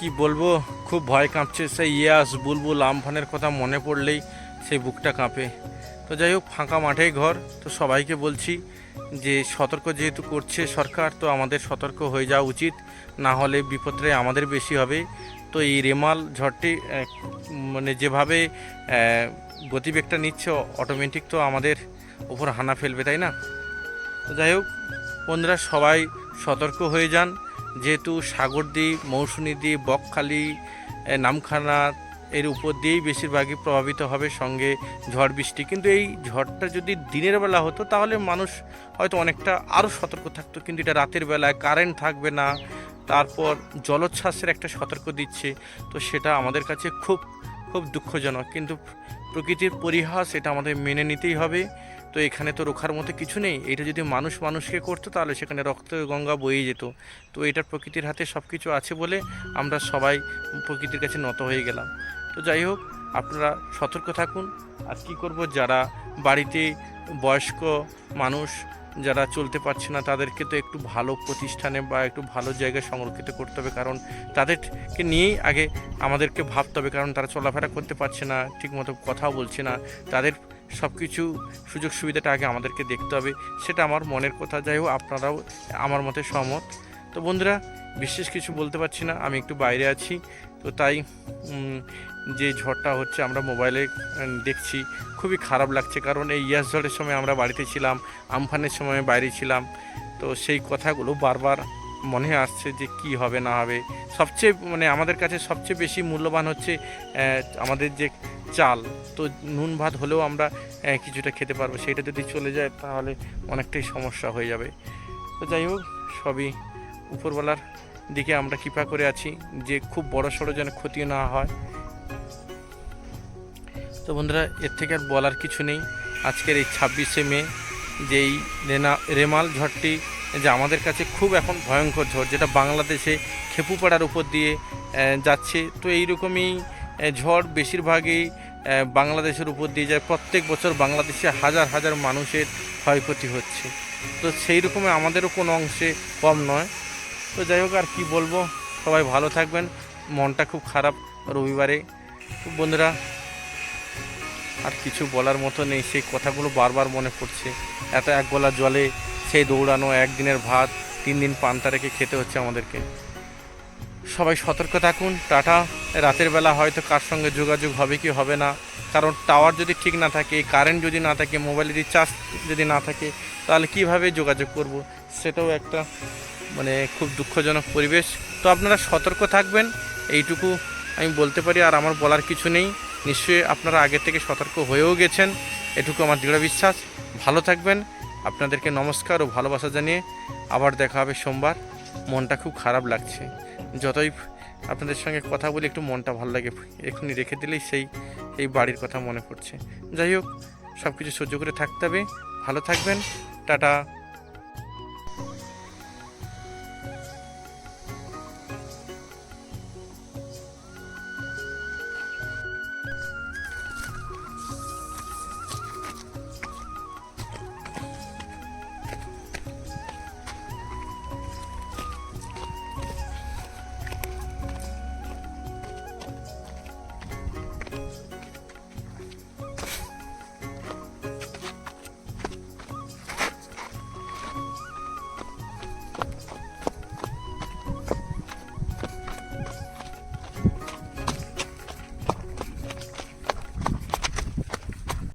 কি বলব? খুব ভয় কাঁপছে। সেই ইয়াস, বুলবুল, আমফানের কথা মনে পড়লেই সেই বুকটা কাঁপে। তো যাই হোক, ফাঁকা মাঠেই ঘর। তো সবাইকে বলছি যে, সতর্ক যেহেতু করছে সরকার, তো আমাদের সতর্ক হয়ে যাওয়া উচিত। না হলে বিপদটাই আমাদের বেশি হবে। তো এই রেমাল ঝড়টি মানে যেভাবে গতিবেগটা নিচ্ছে অটোমেটিক তো আমাদের ওপর হানা ফেলবে, তাই না? তো যাই হোক, বন্ধুরা সবাই সতর্ক হয়ে যান। যেহেতু সাগরদ্বীপ মৌসুমীদ্বীপ বকখালি নামখানা এর উপর দিয়েই বেশিরভাগই প্রভাবিত হবে সঙ্গে ঝড় বৃষ্টি। কিন্তু এই ঝড়টা যদি দিনের বেলা হতো, তাহলে মানুষ হয়তো অনেকটা আরও সতর্ক থাকতো। কিন্তু এটা রাতের বেলায় কারেন্ট থাকবে না, তারপর জলোচ্ছ্বাসের একটা সতর্ক দিচ্ছে। তো সেটা আমাদের কাছে খুব খুব দুঃখজনক। কিন্তু প্রকৃতির পরিহাস এটা আমাদের মেনে নিতেই হবে। তো এখানে তো রোখার মতো কিছু নেই। এটা যদি মানুষ মানুষকে করতো, তাহলে সেখানে রক্ত গঙ্গা বয়ে যেত। তো এটা প্রকৃতির হাতে সব কিছু আছে বলে আমরা সবাই প্রকৃতির কাছে নত হয়ে গেলাম। তো যাই হোক, আপনারা সতর্ক থাকুন। আর কী করব যারা বাড়িতে বয়স্ক মানুষ যারা চলতে পারছে না, তাদেরকে তো একটু ভালো প্রতিষ্ঠানে বা একটু ভালো জায়গায় সংরক্ষিত করতে হবে। কারণ তাদেরকে নিয়েই আগে আমাদেরকে ভাবতে হবে, কারণ তারা চলাফেরা করতে পারছে না, ঠিকমতো কথাও বলছে না। তাদের সব কিছু সুযোগ সুবিধাটা আগে আমাদেরকে দেখতে হবে, সেটা আমার মনের কথা। যাই হোক, আপনারাও আমার মতে সহমত। তো বন্ধুরা, বিশেষ কিছু বলতে পারছি না, আমি একটু বাইরে আছি। তো তাই যে ঝড়টা হচ্ছে আমরা মোবাইলে দেখছি, খুবই খারাপ লাগছে। কারণ এই ইয়াস ঝড়ের সময় আমরা বাড়িতে ছিলাম, আমফানের সময় বাইরে ছিলাম। তো সেই কথাগুলো বারবার মনে আসছে যে কি হবে, না হবে। সবচেয়ে মানে আমাদের কাছে সবচেয়ে বেশি মূল্যবান হচ্ছে আমাদের যে চাল। তো নুন ভাত হলেও আমরা কিছুটা খেতে পারব। সেটা যদি চলে যায়, তাহলে অনেকটাই সমস্যা হয়ে যাবে। তো যাই হোক, সবই উপরবেলার দিকে আমরা কৃপা করে আছি যে খুব বড় সড়ো যেন ক্ষতি না হয়। তো বন্ধুরা এর থেকে আর বলার কিছু নেই। আজকের এই ছাব্বিশে মে যেই রেনা রেমাল ঝড়টি যে আমাদের কাছে খুব এখন ভয়ঙ্কর ঝড় যেটা বাংলাদেশে খেপুপাড়ার উপর দিয়ে যাচ্ছে। তো এইরকমই আহ, ঝড় বেশিরভাগই বাংলাদেশের উপর দিয়ে যায়। প্রত্যেক বছর বাংলাদেশে হাজার হাজার মানুষের ক্ষয়ক্ষতি হচ্ছে। তো সেই রকমই আমাদেরও কোনো অংশে কম নয়। তো যাই হোক, আর কি বলব? সবাই ভালো থাকবেন। মনটা খুব খারাপ রবিবারে। বন্ধুরা, আর কিছু বলার মতো নেই। সেই কথাগুলো বারবার মনে পড়ছে। এত এক গলা জলে সেই দৌড়ানো, একদিনের ভাত, তিন দিন পান্তা রেখে খেতে হচ্ছে আমাদেরকে। সবাই সতর্ক থাকুন। টাটা। রাতের বেলা হয়তো কার সঙ্গে যোগাযোগ হবে কি হবে না। কারণ টাওয়ার যদি ঠিক না থাকে, কারেন্ট যদি না থাকে, মোবাইলের রিচার্জ যদি না থাকে, তাহলে কীভাবে যোগাযোগ করব? সেটাও একটা মানে খুব দুঃখজনক পরিবেশ। তো আপনারা সতর্ক থাকবেন, এইটুকু আমি বলতে পারি, আর আমার বলার কিছু নেই। নিশ্চয়ই আপনারা আগে থেকে সতর্ক হয়েও গেছেন, এটুকু আমার দৃঢ় বিশ্বাস। ভালো থাকবেন, আপনাদেরকে নমস্কার ও ভালোবাসা জানিয়ে আবার দেখা হবে সোমবার। মনটা খুব খারাপ লাগছে। যতই আপনাদের সঙ্গে কথা বলি, একটু মনটা ভালো লাগে। এখনই রেখে দিলেই সেই, এই বাড়ির কথা মনে পড়ছে। যাই হোক সব কিছু সহ্য করে থাকতে হবে। ভালো থাকবেন, টাটা।